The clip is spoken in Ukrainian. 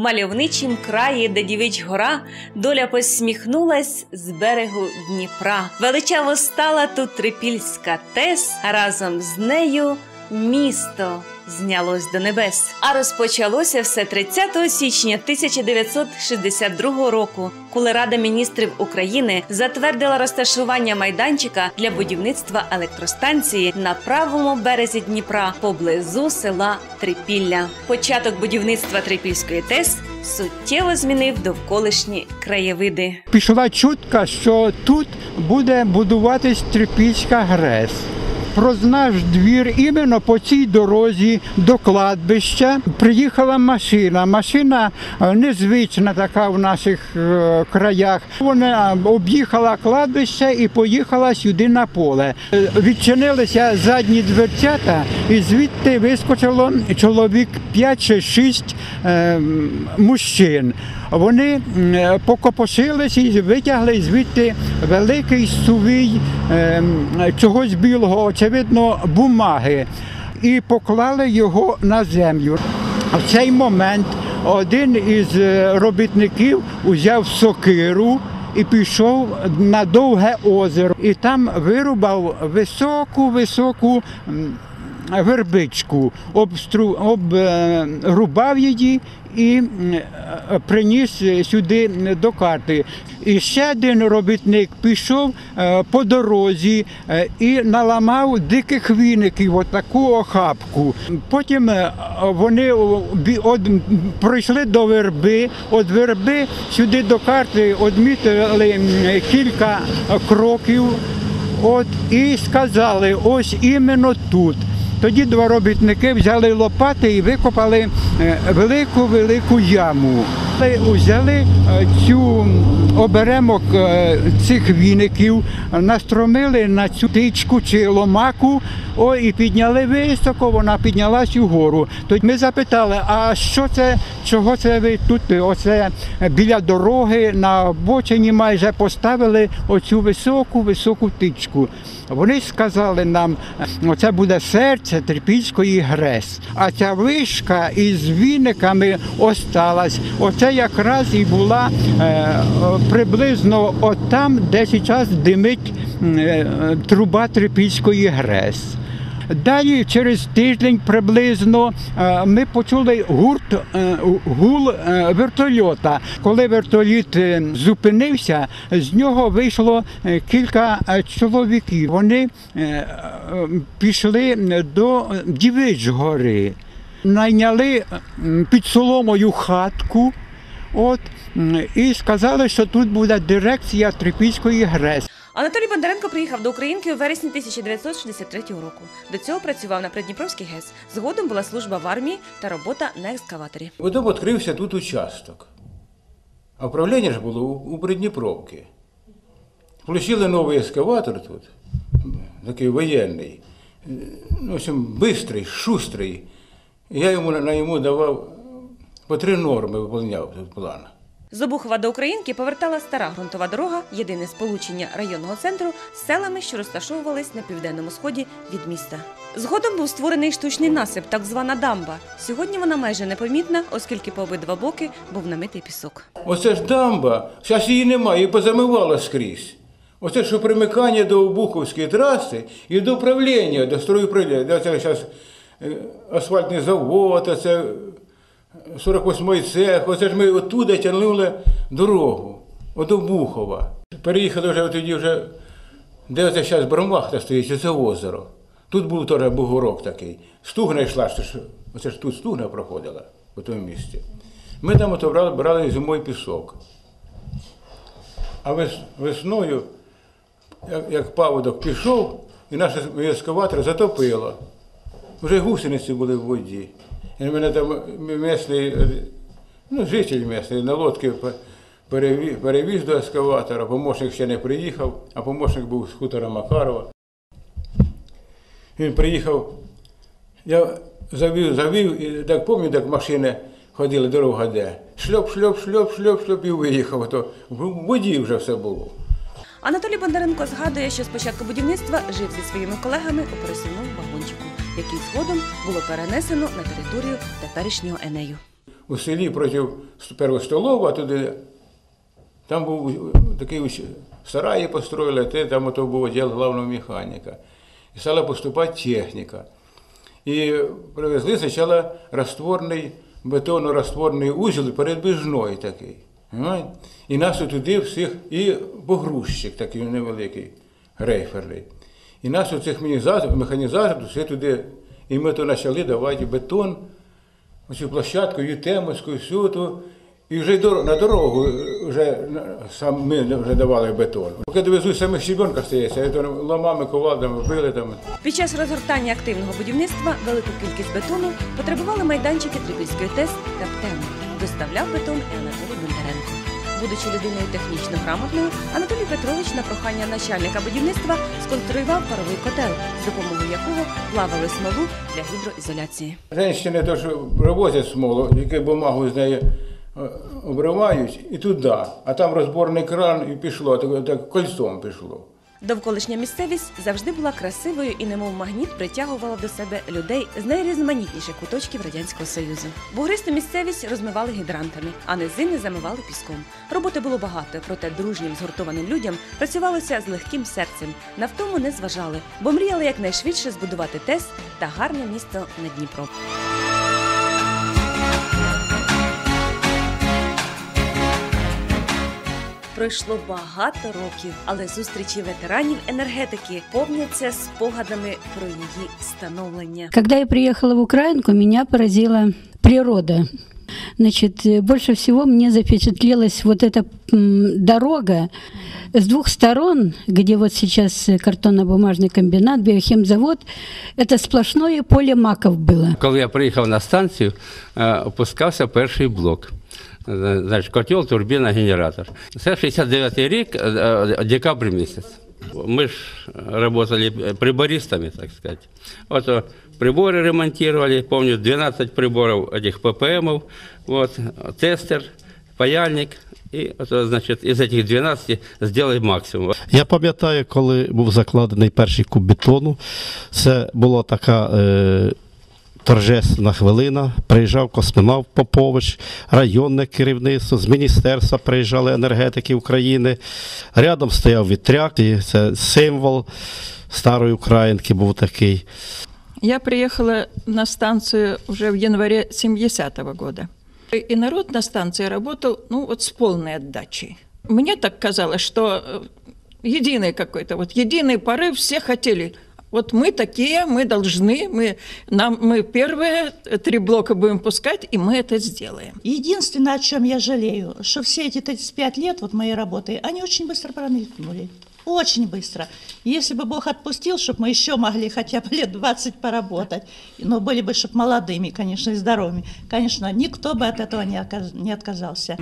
мальовничім краї, де дівич гора, доля посміхнулась з берегу Дніпра. Величаво стала тут трипільська тес, а разом з нею місто знялось до небес. А розпочалося все 30 січня 1962 року, коли Рада міністрів України затвердила розташування майданчика для будівництва електростанції на правому березі Дніпра поблизу села Трипілля. Початок будівництва Трипільської ТЕС суттєво змінив довколишні краєвиди. Пішла чутка, що тут буде будуватись Трипільська ГРЕС. Про наш двір іменно по цій дорозі до кладбища приїхала машина. Машина е, незвична така в наших е, краях. Вона об'їхала кладбище і поїхала сюди на поле. Е, Відчинилися задні дверцята, і звідти вискочило чоловік 5 чи 6 е, мужчин. Вони е, покопошились і витягли звідти великий сувій е, чогось білого, очевидно, бумаги, і поклали його на землю. В цей момент один із е, робітників узяв сокиру і пішов на довге озеро. І там вирубав високу, високу вербичку, обстру, обрубав її і е, приніс сюди до карти. І ще один робітник пішов е, по дорозі е, і наламав диких віників, отаку охапку. Потім е, вони пройшли до верби, від верби сюди до карти відмітили кілька кроків. От і сказали, ось іменно тут. Тоді два робітники взяли лопати і викопали велику велику яму. Взяли е, цю оберемок е, цих віників, настромили на цю тичку чи ломаку, о, і підняли високо, вона піднялась угору. Тоді ми запитали, а що це, чого це ви тут, оце біля дороги на обочині майже поставили оцю високу, високу тичку. Вони сказали нам, оце буде серце Трипільської ГРЕС. А ця вишка із віниками осталась. Оце якраз і була е, приблизно отам, де зараз димить е, труба Трипільської ГРЕС. Далі через тиждень приблизно е, ми почули гурт гул вертольота. Коли вертоліт зупинився, з нього вийшло кілька чоловіків. Вони пішли до Дівичгори, найняли під соломою хатку. От і сказали, що тут буде дирекція Трипільської ГРЕС. Анатолій Бондаренко приїхав до Українки у вересні 1963 року. До цього працював на Придніпровський ГЕС. Згодом була служба в армії та робота на екскаваторі. Потім відкрився тут участок. А управління ж було у, Придніпровці. Включили новий ескаватор тут, такий воєнний. Ну, в общем, бистрий, шустрий. Я йому на йому давав по три норми виповняв план. З Обухова до Українки повертала стара ґрунтова дорога, єдине сполучення районного центру з селами, що розташовувались на південному сході від міста. Згодом був створений штучний насип, так звана дамба. Сьогодні вона майже непомітна, оскільки по обидва боки був намитий пісок. Оце ж дамба, зараз її немає, її позамивало скрізь. Оце що примикання до Обуховської траси і до управління, до стройуправління. Де це зараз асфальтний завод, оце 48-й цех, оце ж ми оттуда тягнули дорогу, от Обухова. Переїхали вже тоді вже, де це зараз Бромвахта стоїть, це озеро. Тут був теж бугорок такий. Стугна йшла, оце ж тут стугна проходила у тому місці. Ми там ото брали, брали зимою пісок. А вес, весною, як, як паводок пішов, і наш ескаватор затопило. Вже гусениці були в воді. І мене там місний, е, ну, житель місний на лодці перевіз, до ескаватора, помощник ще не приїхав, а помощник був з хутора Макарова. Він приїхав, я завів, завів, і так пам'ятаю, як машини ходили, дорога де. Шльоп, шльоп, шльоп, шльоп, шльоп і виїхав. То в воді вже все було. Анатолій Бондаренко згадує, що з початку будівництва жив зі своїми колегами у вагончику, який згодом було перенесено на територію теперішнього Енею. у селі проти першого столова, туди. Там був такий уч- сараї построїли, те, там ото був відділ главного механіка. І стала поступати техніка. І привезли спочатку розтворний, бетонно-розтворний узел передбіжний такий. І нас туди всіх, і погрузчик такий невеликий, грейферний. І нас оцих механізаторів, механізаторів все туди. І ми то почали давати бетон, оцю площадку, Ютемовську, всю ту. І вже на дорогу вже сам ми вже давали бетон. Поки довезуть саме щебенка стається, то ламами, ковалдами били там. Під час розгортання активного будівництва велику кількість бетону потребували майданчики Трипільської ТЕС та ПТЕМ. Доставляв бетон і Анатолій Бондаренко. Будучи людиною технічно грамотною, Анатолій Петрович на прохання начальника будівництва сконструював паровий котел, з допомогою якого плавали смолу для гідроізоляції. Женщини теж привозять смолу, яку бумагу з неї е, обривають, і туди. А там розборний кран і пішло, так, так кольцом пішло. Довколишня місцевість завжди була красивою і, немов магніт, притягувала до себе людей з найрізноманітніших куточків радянського союзу. Бугристу місцевість розмивали гідрантами, а низини замивали піском. Роботи було багато, проте дружнім згуртованим людям працювалося з легким серцем. На втому не зважали, бо мріяли якнайшвидше збудувати ТЕС та гарне місто на Дніпро. Пройшло багато років, але зустрічі ветеранів енергетики повняться спогадами про її становлення. Когда я приехала в Украинку, меня поразила природа. Значит, э, больше всего мне запечатлелась вот эта м, дорога с двух сторон, где вот сейчас э, картонно-бумажный комбинат, биохимзавод, это сплошное поле маков было. Коли я приїхав на станцію, е, опускався перший блок. Е, Значить, котел, турбіна, генератор. Це 69-й рік, е, е, декабрь місяць. Ми ж працювали прибористами, так сказати. От прибори ремонтували, помню, 12 приборів этих ППМів, вот, тестер, паяльник. І, от, значить, із цих 12 зробили максимум. Я пам'ятаю, коли був закладений перший куб бетону, це була така е, торжественна хвилина. Приїжджав космонавт Попович, районне керівництво, з міністерства приїжджали енергетики України. Рядом стояв вітряк, і це символ старої українки був такий. Я приехала на станцию уже в январе 70-го года. И народ на станции работал, ну, вот с полной отдачей. Мне так казалось, что э, единый какой-то, вот единый порыв, все хотели. Вот мы такие, мы должны, мы, нам, мы первые три блока будем пускать, и мы это сделаем. Единственное, о чем я жалею, что все эти 35 лет вот моей работы, они очень быстро промелькнули. Очень быстро. Если бы Бог отпустил, чтобы мы еще могли хотя бы лет 20 поработать, но были бы, чтобы молодыми, конечно, и здоровыми, конечно, никто бы от этого не отказался.